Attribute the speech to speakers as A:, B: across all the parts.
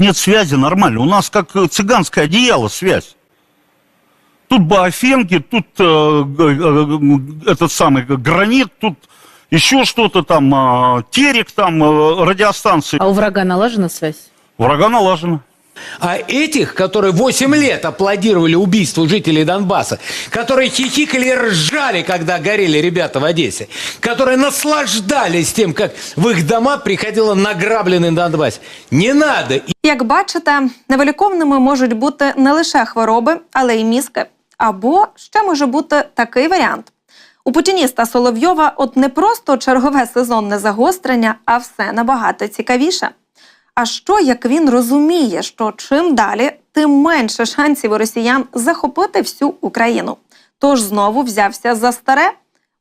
A: Нет связи нормально. У нас как э, цыганское одеяло связь. Тут баофенки, тут э, э, этот самый гранит, тут еще что-то там, э, терек там, э, радиостанции.
B: А у врага налажена связь?
A: Врага налажено.
C: А этих, которые 8 лет аплодировали убийству жителей Донбасса, которые хихикали и ржали, когда горели ребята в Одессе, которые наслаждались тем, как в их дома приходило награбленный Донбасс. Не надо.
D: Як бачите, невиліковними можуть бути не лише хвороби, але й мізки. Або ще може бути такий варіант. У путініста Соловйова от не просто чергове сезонне загострення, а все набагато цікавіше. А що як він розуміє, що чим далі, тим менше шансів у росіян захопити всю Україну? Тож знову взявся за старе.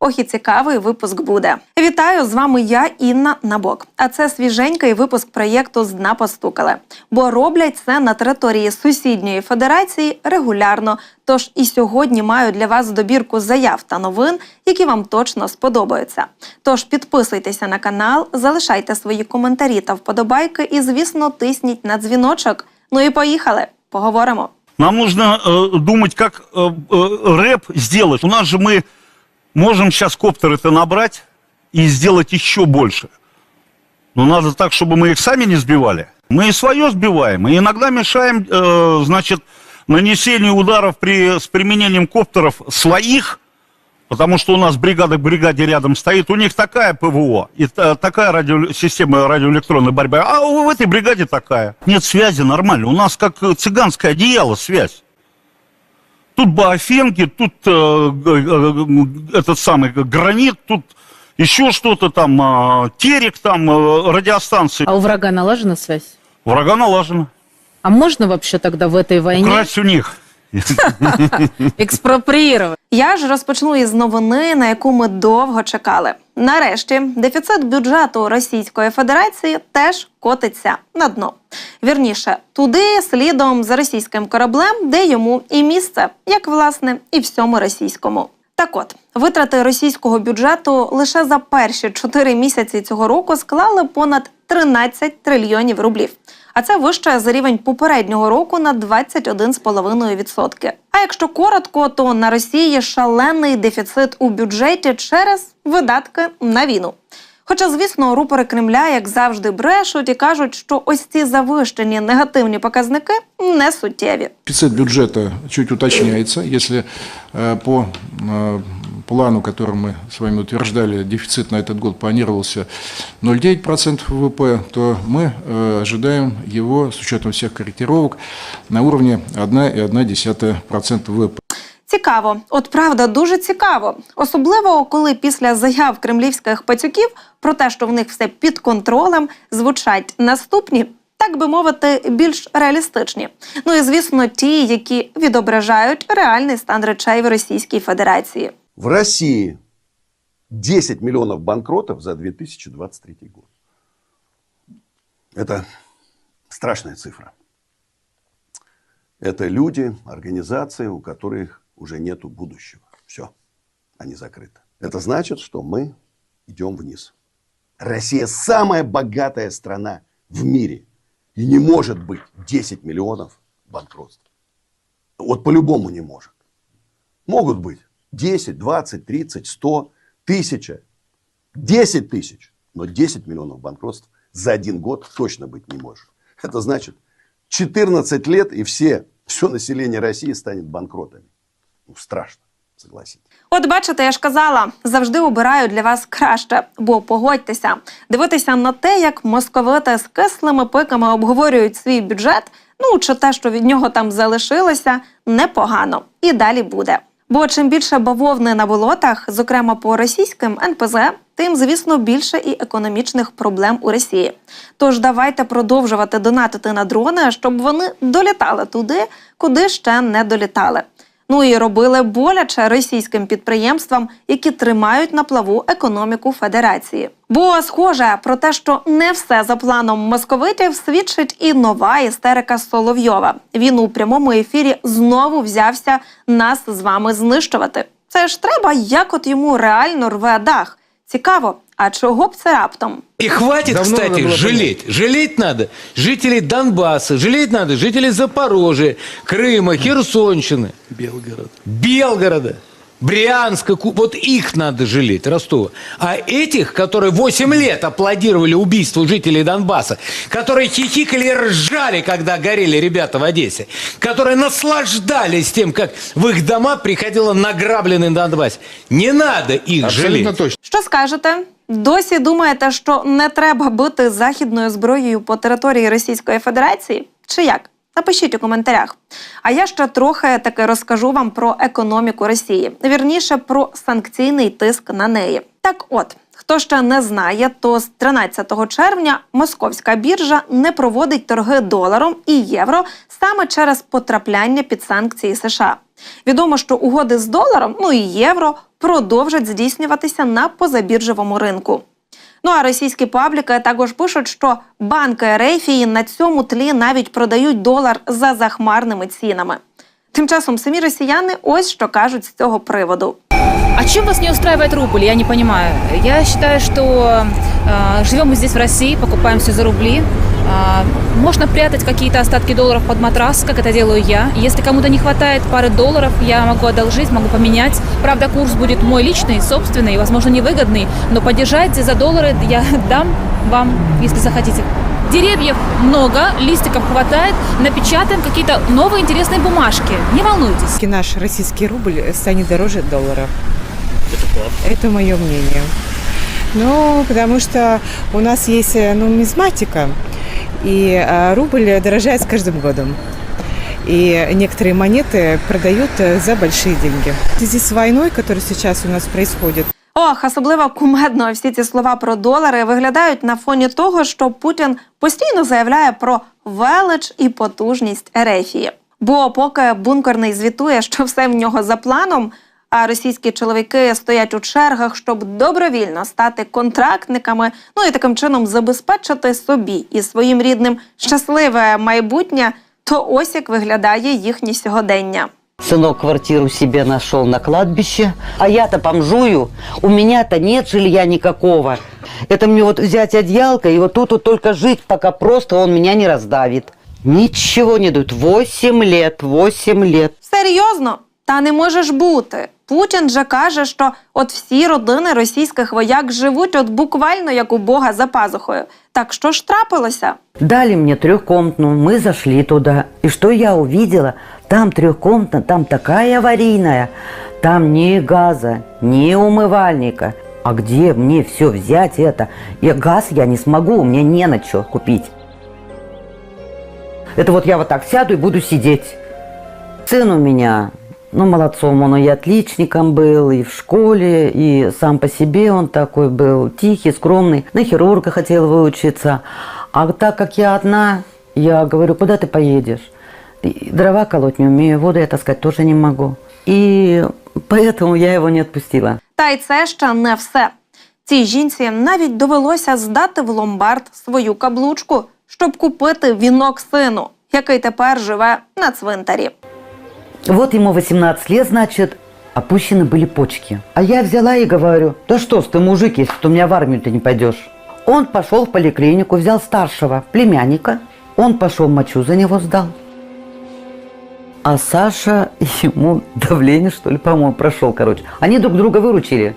D: Ох, і цікавий випуск буде. Вітаю з вами я, Інна Набок. А це свіженький випуск проєкту з дна постукали. Бо роблять це на території сусідньої федерації регулярно. Тож і сьогодні маю для вас добірку заяв та новин, які вам точно сподобаються. Тож підписуйтеся на канал, залишайте свої коментарі та вподобайки, і, звісно, тисніть на дзвіночок. Ну і поїхали. Поговоримо.
A: Нам нужно э, думать, как э, э, рэп сделать. У нас же мы Можем сейчас коптеры-то набрать и сделать еще больше. Но надо так, чтобы мы их сами не сбивали. Мы и свое сбиваем, и иногда мешаем, э, значит, нанесению ударов при, с применением коптеров своих, потому что у нас бригада к бригаде рядом стоит, у них такая ПВО и та- такая радио, система радиоэлектронной борьбы, а у этой бригаде такая. Нет связи нормально, у нас как э, цыганское одеяло связь. Тут баофенки, тут э, г- э, этот самый гранит, тут еще что-то там, э, терек там, э, радиостанции.
B: А у врага налажена связь?
A: Врага налажено.
B: А можно вообще тогда в этой войне
A: Украсть у них.
B: экспроприировать?
D: Я ж розпочну із новини, на яку ми довго чекали. Нарешті дефіцит бюджету Російської Федерації теж котиться на дно. Вірніше, туди слідом за російським кораблем, де йому і місце, як власне і всьому російському. Так от, витрати російського бюджету лише за перші чотири місяці цього року склали понад 13 трильйонів рублів. А це вище за рівень попереднього року на 21,5%. А якщо коротко, то на Росії шалений дефіцит у бюджеті через видатки на війну. Хоча, звісно, рупори Кремля, як завжди, брешуть і кажуть, що ось ці завищені негативні показники не суттєві.
E: Дефицит бюджета чуть уточняется. Если э, по э, плану, который мы с вами утверждали, дефицит на этот год планировался 0,9% ВВП, то мы э, ожидаем его, с учетом всех корректировок, на уровне 1,1% ВВП.
D: Цікаво, от правда, дуже цікаво. Особливо, коли після заяв кремлівських пацюків про те, що в них все під контролем, звучать наступні, так би мовити, більш реалістичні. Ну і звісно, ті, які відображають реальний стан речей в Російській Федерації.
F: В России 10 миллионов банкротов за 2023 год. Это страшная цифра. Это люди, организации, у которых уже нет будущего. Все, они закрыты. Это значит, что мы идем вниз. Россия самая богатая страна в мире. И не может быть 10 миллионов банкротств. Вот по-любому не может. Могут быть 10, 20, 30, 100, 1000, 10 тысяч. Но 10 миллионов банкротств за один год точно быть не может. Это значит 14 лет и все, все население России станет банкротами. Ну, страшно, согласитесь.
D: От бачите, я ж казала, завжди обираю для вас краще, бо погодьтеся, дивитися на те, як московити з кислими пиками обговорюють свій бюджет, ну чи те, що від нього там залишилося, непогано. І далі буде. Бо чим більше бавовни на болотах, зокрема по російським НПЗ, тим, звісно, більше і економічних проблем у Росії. Тож давайте продовжувати донатити на дрони, щоб вони долітали туди, куди ще не долітали. Ну і робили боляче російським підприємствам, які тримають на плаву економіку Федерації. Бо схоже про те, що не все за планом московитів, свідчить і нова істерика Соловйова. Він у прямому ефірі знову взявся нас з вами знищувати. Це ж треба, як от йому реально рве дах. Цікаво, А чого б це раптом?
C: И хватит,
G: Давно
C: кстати,
G: надо было
C: жалеть. Жалеть надо жителей Донбасса, жалеть надо жителей Запорожья, Крыма, Херсонщины. Белгорода. Белгорода. Брянска, Ку- вот их надо жалеть, Ростова. А этих, которые 8 лет аплодировали убийству жителей Донбасса, которые хихикали и ржали, когда горели ребята в Одессе, которые наслаждались тем, как в их дома приходило награбленный Донбасс. Не надо их
G: Абсолютно
C: жалеть.
G: точно.
D: Що скажете? Досі думаєте, що не треба бити західною зброєю по території Російської Федерації? Чи як? Напишіть у коментарях. А я ще трохи таки розкажу вам про економіку Росії, вірніше про санкційний тиск на неї. Так от, хто ще не знає, то з 13 червня московська біржа не проводить торги доларом і євро саме через потрапляння під санкції США. Відомо, що угоди з доларом, ну і євро, продовжать здійснюватися на позабіржовому ринку. Ну а російські пабліки також пишуть, що банки рейфії на цьому тлі навіть продають долар за захмарними цінами. Тим часом самі росіяни ось що кажуть з цього приводу.
H: А чем вас не устраивает рубль? Я не понимаю. Я считаю, что э, живем мы здесь в России, покупаем все за рубли. Э, можно прятать какие-то остатки долларов под матрас, как это делаю я. Если кому-то не хватает пары долларов, я могу одолжить, могу поменять. Правда, курс будет мой личный, собственный, возможно, невыгодный, но поддержать за доллары я дам вам, если захотите. Деревьев много, листиков хватает, напечатаем какие-то новые интересные бумажки. Не волнуйтесь.
I: Наш российский рубль станет дороже доллара. Это мое мнение. Ну, потому что у нас есть э, нумизматика, и э, рубль дорожает с каждым годом. И некоторые монеты продают э, за большие деньги. В связи с войной, которая сейчас у нас происходит,
D: Ох, особливо кумедно всі ці слова про долари виглядають на фоні того, що Путін постійно заявляє про велич і потужність Ерефії. Бо поки бункерний звітує, що все в нього за планом, а російські чоловіки стоять у чергах, щоб добровільно стати контрактниками, ну і таким чином забезпечити собі і своїм рідним щасливе майбутнє, то ось як виглядає їхнє сьогодення.
J: Сынок квартиру себе нашел на кладбище, а я-то бомжую, у меня-то нет жилья никакого. Это мне вот взять одеялко и вот тут вот только жить, пока просто он меня не раздавит. Ничего не дают. Восемь лет, восемь лет.
D: Серйозно? Та не може ж бути. Путін же каже, що от всі родини російських вояк живуть от буквально як у Бога за пазухою. Так що ж трапилося?
J: Дали мне трехкомнатную, мы зашли туда. И что я увидела? Там трехкомнатная, там такая аварийная. Там ни газа, ни умывальника. А где мне все взять это? Я газ я не смогу, у меня не на что купить. Это вот я вот так сяду и буду сидеть. Сын у меня, ну, молодцом, он и отличником был, и в школе, и сам по себе он такой был, тихий, скромный. На хирурга хотел выучиться. А так как я одна, я говорю, куда ты поедешь? И дрова колоть не умею, воду я таскать тоже не могу. И поэтому я его не отпустила.
D: Та й це ще не все. Цій жінці навіть довелося здати в ломбард свою каблучку, щоб купити вінок сину, який тепер живе на цвинтарі.
J: Вот ему 18 лет, значит, опущены были почки. А я взяла и говорю, да что ж ты, мужик, если ты у меня в армию ты не пойдешь. Он пошел в поликлинику, взял старшего племянника, он пошел мочу за него сдал. А Саша ему давление, что ли, по-моему, прошел, короче. Они друг друга выручили.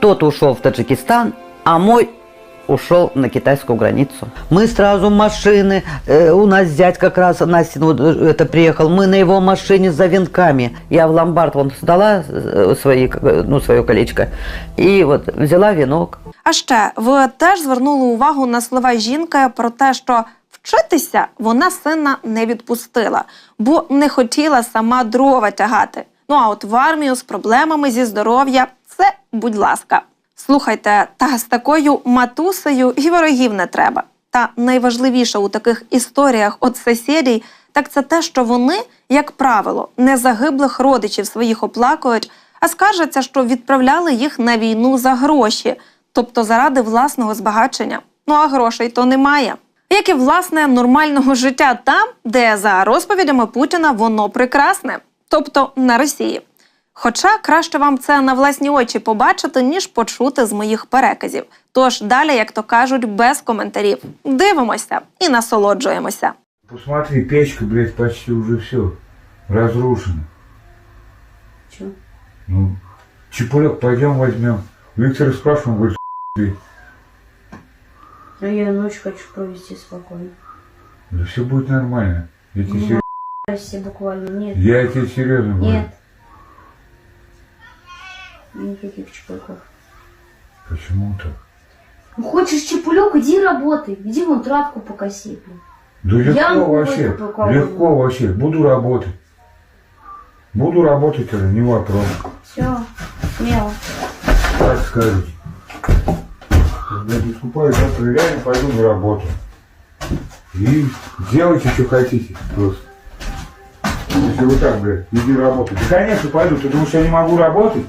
J: Тот ушел в Таджикистан, а мой ушел на китайскую границу. Мы сразу машины, э, у нас зять как раз Настин вот, э, это приехал, мы на его машине за венками. Я в ломбард вон сдала э, свои, э, ну, свое колечко и вот взяла венок.
D: А ще ви теж звернули увагу на слова жінки про те, що вчитися вона сина не відпустила, бо не хотіла сама дрова тягати. Ну а от в армію з проблемами зі здоров'я це будь ласка. Слухайте, та з такою матусею і ворогів не треба. Та найважливіше у таких історіях от сусідій, так це те, що вони, як правило, не загиблих родичів своїх оплакують, а скаржаться, що відправляли їх на війну за гроші, тобто заради власного збагачення. Ну а грошей то немає. Як і власне нормального життя там, де за розповідями Путіна воно прекрасне, тобто на Росії. Хоча краще вам це на власні очі побачити, ніж почути з моїх переказів. Тож далі, як то кажуть, без коментарів. Дивимося і насолоджуємося.
G: Посмотри, печка, блядь, почти уже все разрушена.
K: Чё?
G: Ну, чепурек пойдем возьмем. Виктора спрашиваем, говорит, ты.
K: Ну, я ночь хочу провести спокойно.
G: Да все будет нормально. Я тебе,
K: Ну,
G: сер-
K: Расти буквально. Нет.
G: я тебе серьезно говорю.
K: Нет. Никаких чепульков.
G: Почему так?
K: Ну, хочешь чепулек, иди работай. Иди вон травку покоси.
G: Да легко
K: Я
G: вообще, легко вообще. Буду работать. Буду работать, это не вопрос.
K: Все, смело.
G: Так скажете. Когда не скупаю, завтра реально пойду на работу. И делайте, что хотите просто. Если вы так, блядь, иди работать. Да, конечно, пойду. Ты думаешь, я не могу работать?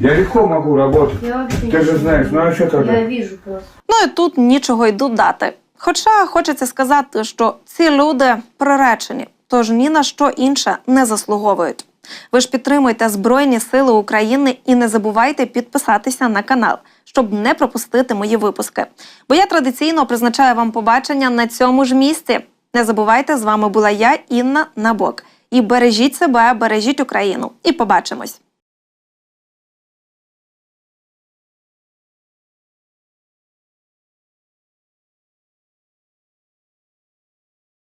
G: Я легко могу работать.
K: Я вообще
G: Ты же знаешь, ну а что тогда?
K: Я вижу просто.
D: Ну і тут нічого й додати. Хоча хочеться сказати, що ці люди приречені, тож ні на що інше не заслуговують. Ви ж підтримуйте Збройні Сили України і не забувайте підписатися на канал, щоб не пропустити мої випуски. Бо я традиційно призначаю вам побачення на цьому ж місці. Не забувайте, з вами була я, Інна Набок. І бережіть себе, бережіть Україну. І побачимось.